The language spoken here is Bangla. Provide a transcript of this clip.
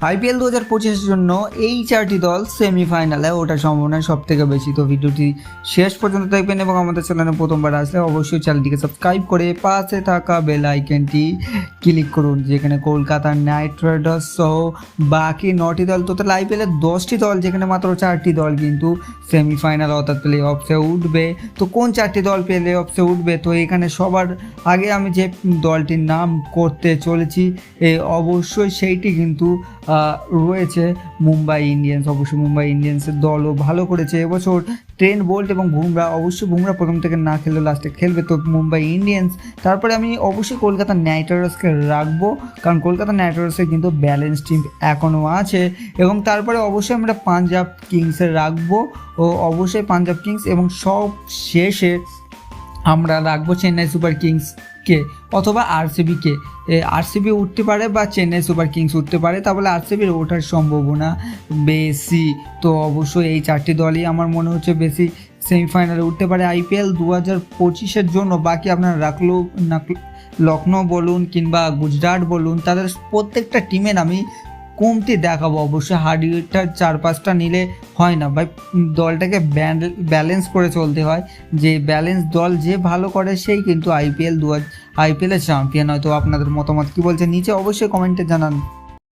আইপিএল দু হাজার পঁচিশের জন্য এই চারটি দল সেমিফাইনালে ওটার সম্ভাবনা সব থেকে বেশি তো ভিডিওটি শেষ পর্যন্ত দেখবেন এবং আমাদের চ্যানেলে প্রথমবার আসলে অবশ্যই চ্যানেলটিকে সাবস্ক্রাইব করে পাশে থাকা বেল আইকনটি ক্লিক করুন, যেখানে কলকাতা নাইট রাইডার্স সহ বাকি নটি দল তো টোটাল আইপিএলের দশটি দল, যেখানে মাত্র চারটি দল কিন্তু সেমিফাইনাল অর্থাৎ প্লে অফসে উঠবে। তো কোন চারটি দল প্লে অফসে উঠবে? তো এখানে সবার আগে আমি যে দলটির নাম করতে চলেছি, এ অবশ্যই সেইটি কিন্তু রয়েছে। মুম্বাই ইন্ডিয়ান্স, অবশ্যই মুম্বাই ইন্ডিয়ান্সের দলও ভালো করেছে। এবছর ট্রেন বোল্ট এবং বুমরা অবশ্যই বুমরা প্রথম থেকে না খেললেও লাস্টে খেলবে। তো মুম্বাই ইন্ডিয়ান্স, তারপরে আমি অবশ্যই কলকাতা নাইট রাইডার্সকে রাখব, কারণ কলকাতা নাইট রাইডার্সের কিন্তু ব্যালেন্স টিম এখনও আছে এবং তারপরে অবশ্যই আমরা পাঞ্জাব কিংসে রাখব। ও অবশ্যই পাঞ্জাব কিংস এবং সব শেষে আমরা রাখব চেন্নাই সুপার কিংসকে অথবা আরসিবিকে আরসিবি উঠতে পারে বা চেন্নাই সুপার কিংস উঠতে পারে তাহলে আরসিবির ওঠার সম্ভাবনা বেশি। তো অবশ্যই এই চারটি দলই আমার মনে হচ্ছে বেশি সেমিফাইনালে উঠতে পারে। আইপিএল দু হাজার পঁচিশের জন্য বাকি আপনার রাখল লখনৌ বলুন কিংবা গুজরাট বলুন, তাদের প্রত্যেকটা টিমের আমি কমতি দেখাবো। অবশ্যই হার্ডিটার চার পাঁচটা নিলে হয় না। ভাই দলটাকে ব্যালেন্স করে চলতে হয়। যে ব্যালেন্স দল যে ভালো করে, সেই কিন্তু আইপিএল দু আইপিএলের চ্যাম্পিয়ন হয়তো আপনাদের মতামত কী বলছে? নিচে অবশ্যই কমেন্টে জানান।